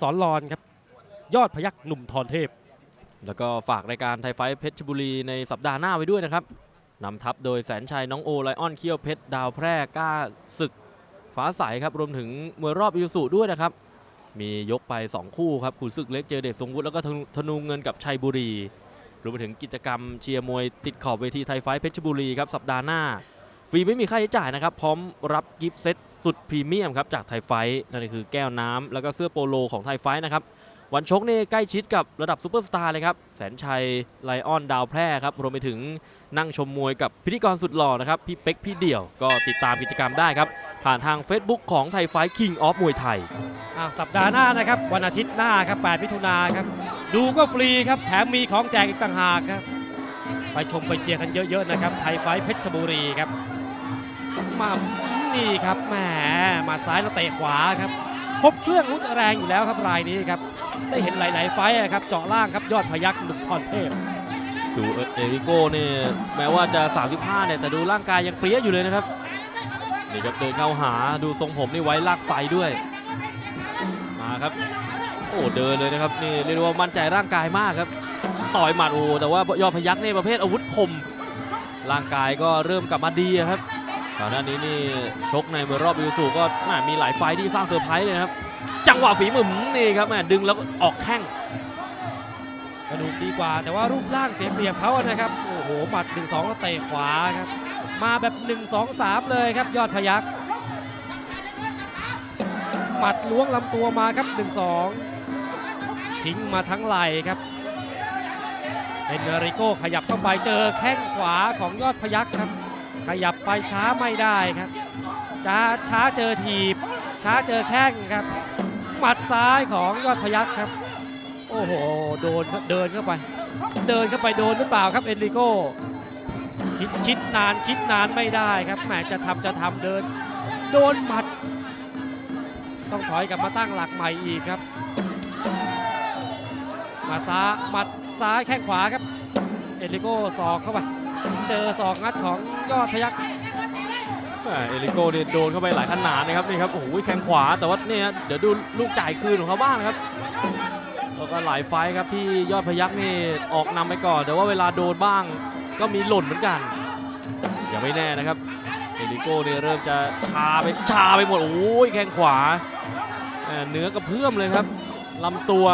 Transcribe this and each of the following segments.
สอนรอนครับยอดพยักหนุ่มทรเทพ แล้วก็ฝากรายการไทยไฟท์เพชรบุรีในสัปดาห์หน้าไว้ด้วยนะครับนำทัพโดยแสนชัยน้องโอไลออนเคียวเพชรดาวแพร่ก้าศึกฟ้าใสครับรวมถึงมวยรอบอิสุด้วยนะครับ มียกไป 2 คู่ครับขุนศึกเล็กเจอเดชทรงวุฒิแล้วก็ธนูเงินกับชัยบุรีรวมไปถึงกิจกรรมเชียร์มวยติดขอบเวทีไทยไฟท์เพชรบุรีครับสัปดาห์หน้า ฟรีไม่มีค่าใช้จ่ายนะครับ พร้อมรับกิฟต์เซตสุดพรีเมียมครับจากไทยไฟท์นั่นคือแก้วน้ำแล้วก็เสื้อโปโลของไทยไฟท์นะครับ วันชกนี่ใกล้ชิดกับระดับซูเปอร์สตาร์เลยครับ แสนชัยไลออนดาวแพร่ครับ รวมไปถึงนั่งชมมวยกับพิธีกรสุดหล่อนะครับ พี่เป็กพี่เดี่ยวก็ติดตามกิจกรรมได้ครับ ผ่านทาง Facebook ของไทยไฟคิงออฟมวยไทยสัปดาห์หน้านะครับวันอาทิตย์หน้าครับ8มิถุนาครับดูก็ฟรีครับแถมมีของแจกอีกต่างหากครับไปชมไปเชียร์กันเยอะๆนะครับไทยไฟท์เพชรบุรีครับ มานี่ครับแหมมาซ้ายแล้วเตะขวาครับครบเครื่องรุนแรงอยู่แล้วครับรายนี้ครับได้เห็นหลาย ๆ ไฟครับเจาะล่างครับยอดพยักหนุ่มพรเทพดูเอริโก้เนี่ยแม้ว่าจะ 35เนี่ยแต่ดูร่างกายยังเปรี้ยอยู่เลยนะครับนี่ครับเดินเข้าหาดูทรงผมนี่ไว้ลากไซด้วย มาครับ โอ้เดินเลยนะครับนี่เรียกว่ามั่นใจร่างกายมากครับ ต่อยหมัดโอ้แต่ว่ายอดพยักนี่ประเภทอาวุธคม ร่างกายก็เริ่มกลับมาดีครับ ก่อนหน้านี้นี่ชกในมวยรอบยูสูก็แมมีหลายไฟที่สร้างเซอร์ไพรส์เลยครับ จังหวะฝีมือนี่ครับแม่ดึงแล้วออกแข้งกระดูกดีกว่า แต่ว่ารูปร่างเสียเปรียบเขานะครับ โอ้โหหมัด 1 2ก็เตะขวาครับ มาแบบ 1 2 3 เลยครับ ยอดพยักหมัดล้วงลำตัวมาครับ 1 2 ทิ้งมาทั้งไหล่ครับเอนริโก้ขยับเข้าไปเจอแข้งขวาของยอดพยักครับ ขยับไปช้าไม่ได้ครับช้าช้าเจอถีบ ช้าเจอแข้งครับ หมัดซ้ายของยอดพยักครับ โอ้โห โดนเดินเข้าไป เดินเข้าไปโดนหรือเปล่าครับเอนริโก้คิดคิดนานคิดนานไม่ได้ครับแหมจะทำจะทำเดิน โดนหมัด ต้องถอยกลับมาตั้งหลักใหม่อีกครับ มาซ้ายหมัดซ้ายแข้งขวาครับ เอนริโก้ศอกเข้าไป เจอศอกงัดของยอดพยักเอริโก้เนี่ยโดนเข้าไปหลายขนาดนะครับนี่ครับโอ้โหแข้งขวาแต่ว่าเนี่ยเดี๋ยวดูลูกจ่ายคืนของเขาบ้างนะครับแล้วก็หลายไฟครับที่ยอดพยักนี่ออกนำไปก่อน แต่ว่าเวลาโดนบ้างก็มีหล่นเหมือนกันยังไม่แน่นะครับเอริโก้เนี่ยเริ่มจะชาไปชาไปหมดโอ้ยแข้งขวาเนื้อกระเพื่อมเลยครับลำตัว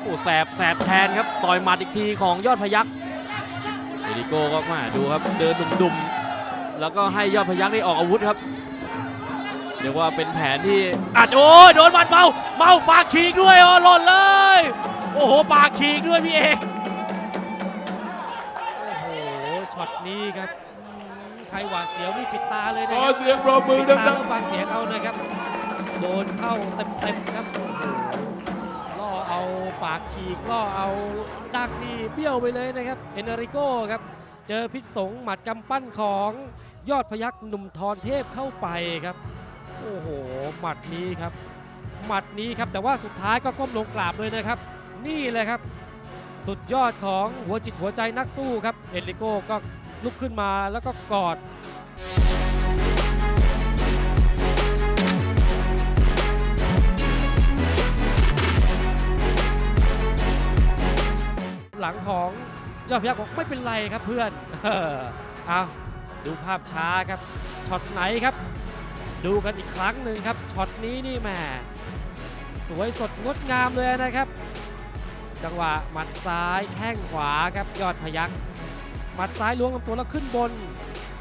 โอ้แสบแสบแทนครับต่อยหมัดอีกทีของยอดพยักเอริโก้ก็มาดูครับเดินดุมๆ แล้วก็ให้ยอดพยักได้ออกอาวุธครับเรียกว่าเป็นแผนที่อัดโอ้ยโดนหมัดเมาเมาปากฉีกด้วยอ๋อหล่นเลย โอ้โหปากฉีกด้วยพี่เอกโอ้โหช็อตนี้ครับอืมใครหวาดเสียวนี่ปิดตาเลยนะขคอรับเสียงปรบมือปิดดัตางแล้วฟังเสียงเอานะครับโดนเข้าเต็มๆครับโอ้โหล่อเอา ปากฉีกล่อเอาดักนี่เบี้ยวไปเลยนะครับ เอนริโก้ครับ เจอพิษสงหมัดกำปั้นของยอดพยักหนุ่มทรเทพเข้าไปครับ โอ้โห หมัดนี้ครับ หมัดนี้ครับ แต่ว่าสุดท้ายก็ก้มลงกราบเลยนะครับ นี่แหละครับ สุดยอดของหัวจิตหัวใจนักสู้ครับ เอนริโก้ก็ลุกขึ้นมาแล้วก็กอด หลังของยอดพยักบอกไม่เป็นไรครับเพื่อนเอาดูภาพช้าครับช็อตไหนครับ ดูกันอีกครั้งหนึ่งครับช็อตนี้นี่แหมสวยสดงดงามเลยนะครับ จังหวะหมัดซ้ายแข้งขวาครับยอดพยักหมัดซ้ายล้วงลำตัวแล้วขึ้นบน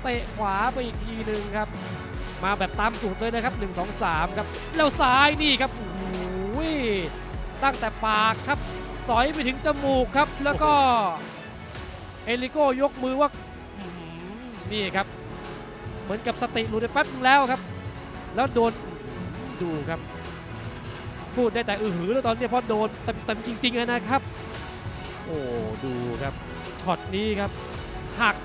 เตะขวาไปอีกทีหนึ่งครับ มาแบบตามสูตรเลยนะครับ1 2 3ครับแล้วซ้ายนี่ครับโอ้โหตั้งแต่ปากครับ สอยไปถึงจมูกครับ แล้วก็เอลิโก้ยกมือว่านี่ครับ เหมือนกับสติหลุดไปแป๊บนึงแล้วครับ แล้วโดนดูครับ พูดได้แต่อือหือแล้วตอนนี้พอโดนเต็มๆจริงๆนะครับ โอ้ดูครับช็อตนี้ครับหัก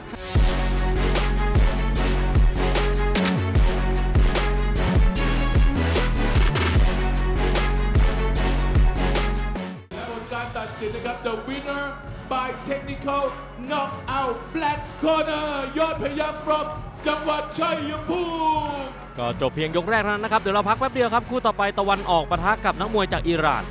การตัดสินนะครับ the winner by technical knockout black corner ยอดพยัคฆ์ from จังหวัดชัยภูมิก็จบเพียงยกแรกเท่านั้นนะครับ เดี๋ยวเราพักแป๊บเดียวครับ คู่ต่อไปตะวันออกปะทะกับนักมวยจากอิหร่าน